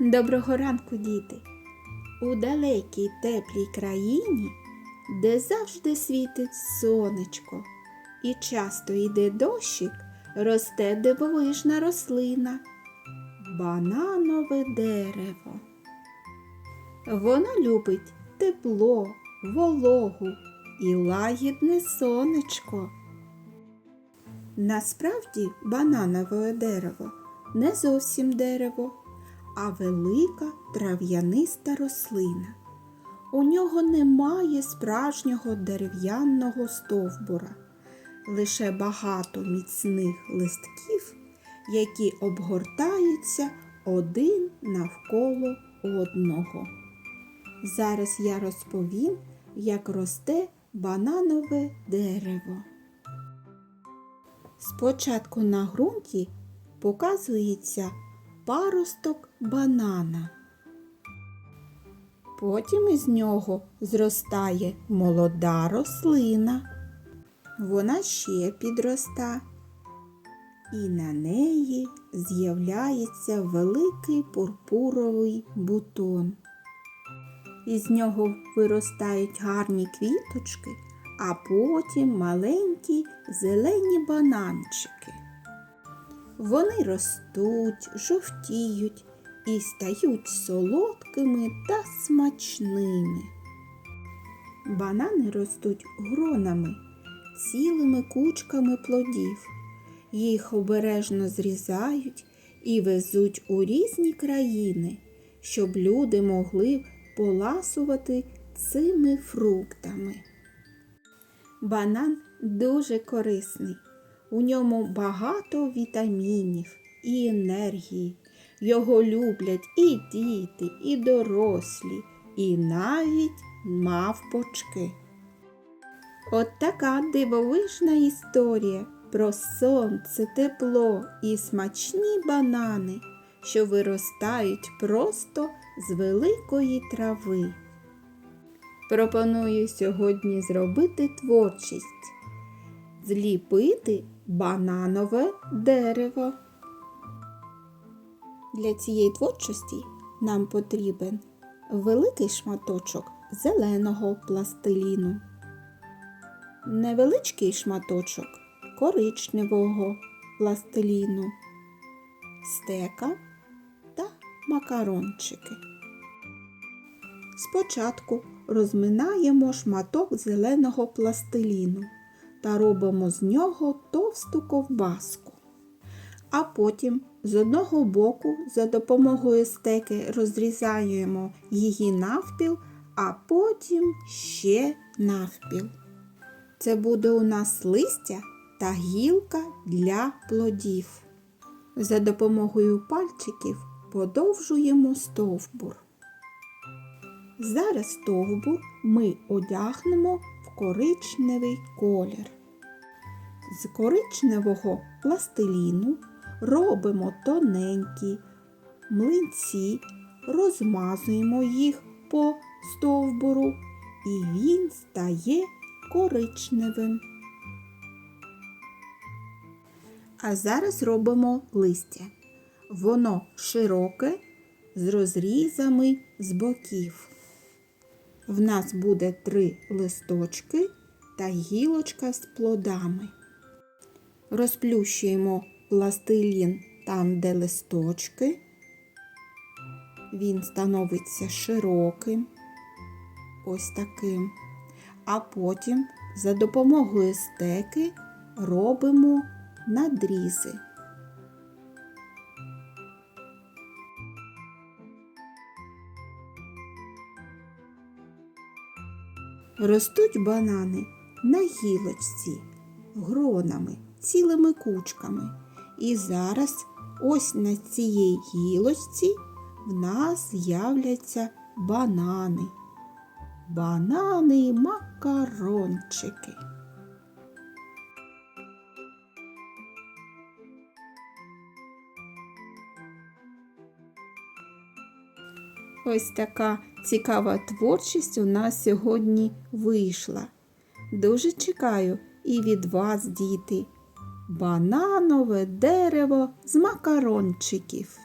Доброго ранку, діти! У далекій теплій країні, де завжди світить сонечко, і часто йде дощик, росте дивовижна рослина бананове дерево. Воно любить тепло, вологу і лагідне сонечко. Насправді бананове дерево не зовсім дерево, а велика трав'яниста рослина. У нього немає справжнього дерев'яного стовбура, лише багато міцних листків, які обгортаються один навколо одного. Зараз я розповім, як росте бананове дерево. Спочатку на ґрунті показується паросток банана. Потім із нього зростає молода рослина. Вона ще підроста, і на неї з'являється великий пурпуровий бутон. Із нього виростають гарні квіточки, а потім маленькі зелені бананчики. Вони ростуть, жовтіють і стають солодкими та смачними. Банани ростуть гронами, цілими кучками плодів. Їх обережно зрізають і везуть у різні країни, щоб люди могли поласувати цими фруктами. Банан дуже корисний. У ньому багато вітамінів і енергії. Його люблять і діти, і дорослі, і навіть мавпочки. От така дивовижна історія про сонце, тепло і смачні банани, що виростають просто з великої трави. Пропоную сьогодні зробити творчість зліпити бананове дерево. Для цієї творчості нам потрібен великий шматочок зеленого пластиліну, невеличкий шматочок коричневого пластиліну, стека та макарончики. Спочатку розминаємо шматок зеленого пластиліну та робимо з нього товсту ковбаску. А потім з одного боку за допомогою стеки розрізаємо її навпіл, а потім ще навпіл. Це буде у нас листя та гілка для плодів. За допомогою пальчиків подовжуємо стовбур. Зараз стовбур ми одягнемо коричневий колір. З коричневого пластиліну робимо тоненькі млинці, розмазуємо їх по стовбуру, і він стає коричневим. А зараз робимо листя. Воно широке з розрізами з боків. В нас буде три листочки та гілочка з плодами. Розплющуємо пластилін там, де листочки. Він становиться широким, ось таким. А потім за допомогою стеки робимо надрізи. Ростуть банани на гілочці, гронами, цілими кучками. І зараз ось на цій гілочці в нас з'являться банани. Банани макарончики. Ось така цікава творчість у нас сьогодні вийшла. Дуже чекаю і від вас, діти, бананове дерево з макарончиків.